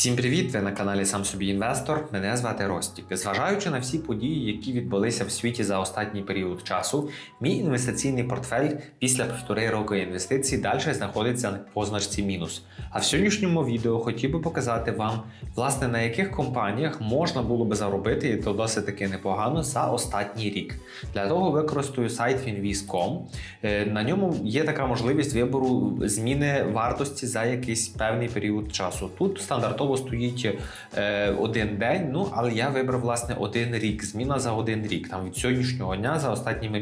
Всім привіт! Ви на каналі Сам собі інвестор. Мене звати Ростік. Зважаючи на всі події, які відбулися в світі за останній період часу, мій інвестиційний портфель після півтори року інвестицій далі знаходиться на позначці мінус. А в сьогоднішньому відео хотів би показати вам, власне, на яких компаніях можна було би заробити, і то досить таки непогано за останній рік. Для того використаю сайт Finviz.com. Е, На ньому є така можливість вибору зміни вартості за якийсь певний період часу. Тут стандартово стоїть е, один день, ну але я вибрав власне один рік. Зміна за один рік. Там від сьогоднішнього дня за останніми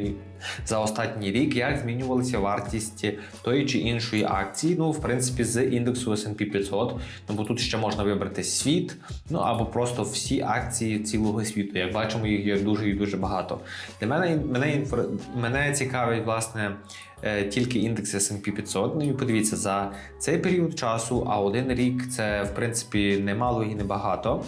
за останній рік, як змінювалася вартість тої чи іншої акції. Ну, в принципі, з індексу S&P 500. Ну бо тут ще можна вибрати світ, ну або просто всі акції цілого світу. Як бачимо, їх є дуже і дуже багато. Для мене мене, інфор- мене цікавить власне. е, Тільки індекс S&P 500. Ну і подивіться, за цей період часу, а один рік це в принципі немало і небагато.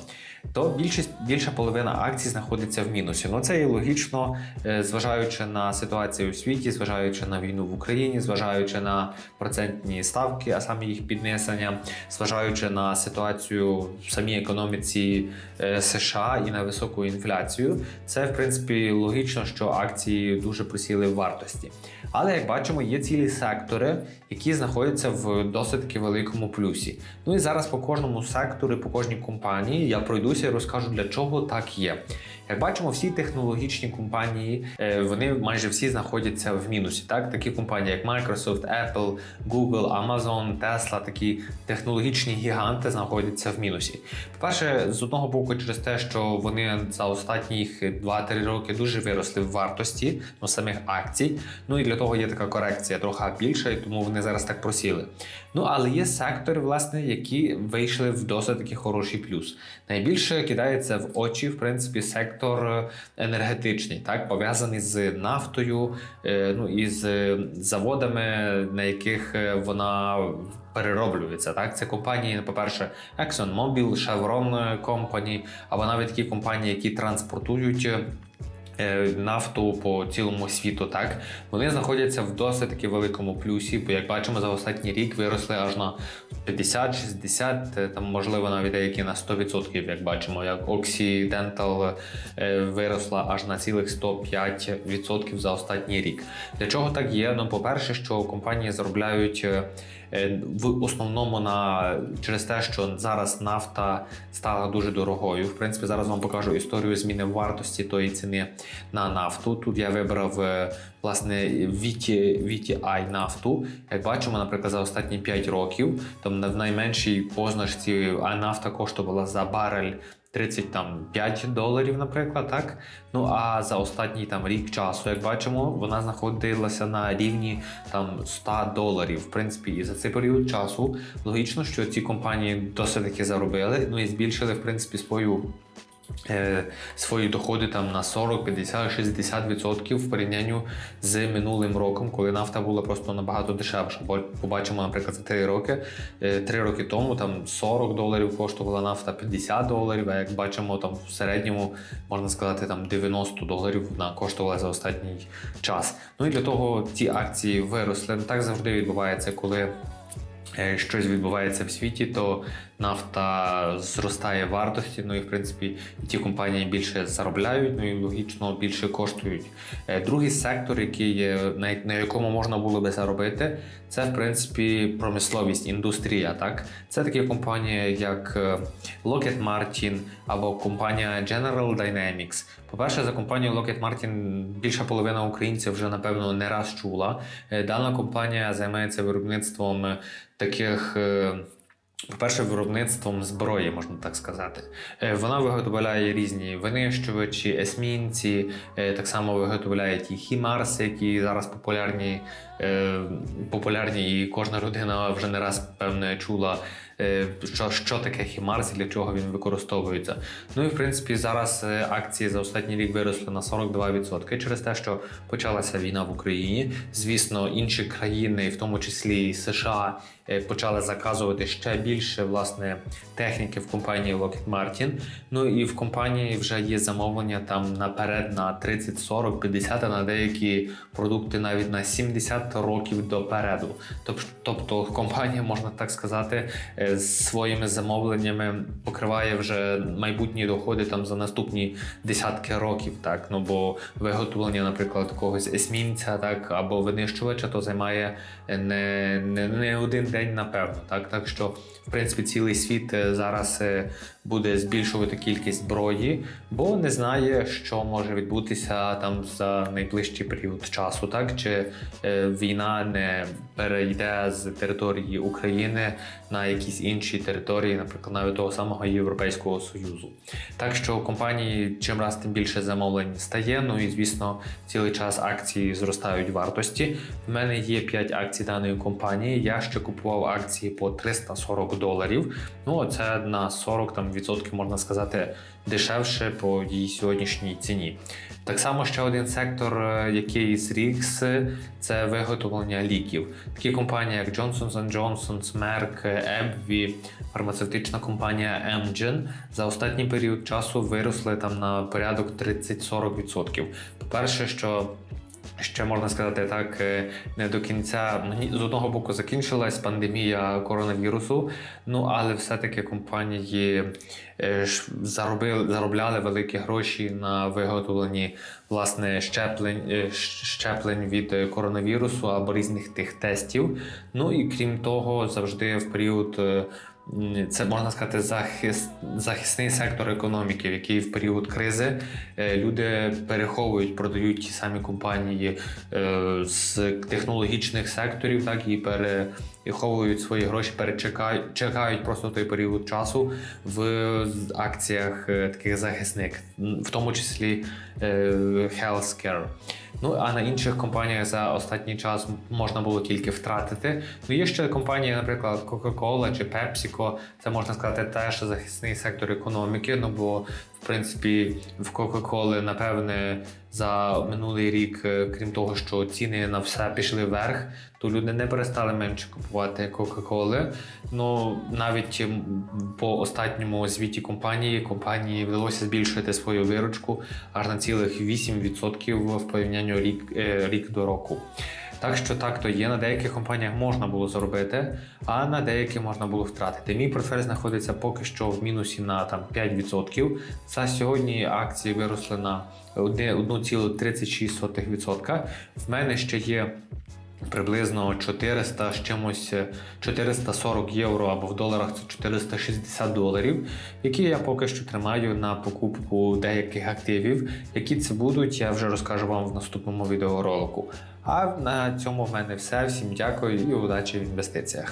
То більшість більша половина акцій знаходиться в мінусі. Ну це і логічно, е, зважаючи на ситуацію у світі, зважаючи на війну в Україні, зважаючи на процентні ставки, а саме їх піднесення, зважаючи на ситуацію в самій економіці е, США і на високу інфляцію, це в принципі логічно, що акції дуже просіли в вартості. Але як бачимо, є цілі сектори, які знаходяться в досить великому плюсі. Ну і зараз по кожному сектору, по кожній компанії я пройдуся і розкажу, для чого так є. Як бачимо, всі технологічні компанії е, вони майже всі знаходяться в мінусі. Так, такі компанії, як Microsoft, Apple, Google, Amazon, Tesla, такі технологічні гіганти знаходяться в мінусі. По-перше, з одного боку, через те, що вони за останніх 2-3 роки дуже виросли в вартості ну, самих акцій. Ну і для того є така корекція трохи більша, і тому вони зараз так просіли. Ну але є сектори, власне, які вийшли в досить таки хороший плюс. Найбільше кидається в очі, в принципі, сектор е, енергетичний, так пов'язаний з нафтою, е, ну і з е, заводами, на яких е, вона перероблюється. Так, це компанії, по-перше, ExxonMobil, Chevron Company, або навіть такі компанії, які транспортують. Е, Нафту по цілому світу, так вони знаходяться в досить таки великому плюсі, бо як бачимо, за останній рік виросли аж на 50, 60, е, там можливо навіть деякі на 100%, як бачимо, як Occidental е, виросла аж на цілих 105% за останній рік. Для чого так є? Ну, по-перше, що компанії заробляють в основному на через те, що зараз нафта стала дуже дорогою. В принципі, зараз вам покажу історію зміни вартості тої ціни на нафту. Тут я вибрав е, власне VT, VTI нафту. Як бачимо, наприклад, за останні 5 років, там в найменшій позначці нафта коштувала за барель 35 доларів, наприклад, так. Ну а за останній там рік часу, як бачимо, вона знаходилася на рівні там 100 доларів. В принципі, і за цей період часу логічно, що ці компанії досить таки заробили, ну і збільшили в принципі свою. Е, Свої доходи там на 40, 50, 60% в порівнянні з минулим роком, коли нафта була просто набагато дешевша. Бо побачимо, наприклад, за 3 роки. 3 роки тому там 40 доларів коштувала нафта 50 доларів. А як бачимо, там в середньому можна сказати там 90 доларів вона коштувала за останній час. Ну і для того ці акції виросли. Так завжди відбувається, коли. Е, Щось відбувається в світі, то нафта зростає вартості. Ну і в принципі ті компанії більше заробляють, ну і логічно більше коштують. Е, Другий сектор, який є, на, якому можна було би заробити, це в принципі промисловість, індустрія. Так, це такі компанії, як е, Lockheed Martin або компанія General Dynamics. По-перше, за компанію Lockheed Martin більша половина українців вже напевно не раз чула. Дана компанія займається виробництвом таких. е, по-перше, виробництвом зброї, можна так сказати. Е, Вона виготовляє різні винищувачі, есмінці, е, так само виготовляють і хімарси, які зараз популярні, популярні, і кожна людина вже не раз певне чула, що, що таке хімарс і для чого він використовується. Ну і в принципі зараз акції за останній рік виросли на 42% через те, що почалася війна в Україні. Звісно, інші країни, в тому числі США, почали заказувати ще більше власне техніки в компанії Lockheed Martin. Ну і в компанії вже є замовлення там наперед на 30, 40, 50, а на деякі продукти навіть на 70 років допереду. Тобто компанія, можна так сказати, е, з своїми замовленнями покриває вже майбутні доходи там за наступні десятки років. Так, ну бо виготовлення, наприклад, когось есмінця, так або винищувача, то займає е, не, не, не один день, напевно. Так, так що в принципі цілий світ е, зараз е, буде збільшувати кількість зброї, бо не знає, що може відбутися там за найближчий період часу, так чи е, війна не перейде з території України на якісь інші території, наприклад, навіть того самого Європейського Союзу. Так що компанії чим раз тим більше замовлень стає. Ну і звісно, цілий час акції зростають вартості. В мене є 5 акцій даної компанії. Я ще купував акції по 340 доларів. Ну це на 40 там відсотків можна сказати дешевше по її сьогоднішній ціні. Так само ще один сектор, е, який зріс, е, це виготовлення ліків. Такі компанії, як Johnson Johnson, Merck, Ebvi, фармацевтична компанія Amgen за останній період часу виросли там на порядок 30-40%. По-перше, що Ще можна сказати так, е, не до кінця ну, з одного боку закінчилась пандемія коронавірусу. Ну але все-таки компанії е, заробили, заробляли великі гроші на виготовленні власне щеплень, е, щеплень від е, коронавірусу або різних тих тестів. Ну і крім того, завжди в період. е, Це можна сказати захист, захисний сектор економіки, в який в період кризи люди переховують, продають ті самі компанії з технологічних секторів, так і переховують свої гроші, перечекають чекають просто той період часу в акціях е, таких захисних, м, в тому числі е, healthcare. Ну а на інших компаніях за останній час можна було тільки втратити. Ну є ще компанії, наприклад, Coca-Cola чи PepsiCo, Це можна сказати теж захисний сектор економіки. Ну бо принципі в Coca-Cola, напевне, за минулий рік, е, крім того, що ціни на все пішли вверх, то люди не перестали менше купувати Кока-Коли. Ну навіть по останньому звіті компанії компанії вдалося збільшити свою виручку аж на цілих 8% в порівнянні рік, е, рік до року. Так що так то є. На деяких компаніях можна було заробити, а на деяких можна було втратити. Мій портфель знаходиться поки що в мінусі на там 5%. За сьогодні акції виросли на 1,36%. В мене ще є. Приблизно 400 з чимось е, 440 євро або в доларах це 460 доларів, які я поки що тримаю на покупку деяких активів. Які це будуть, я вже розкажу вам в наступному відеоролику. А на цьому в мене все. Всім дякую і удачі в інвестиціях.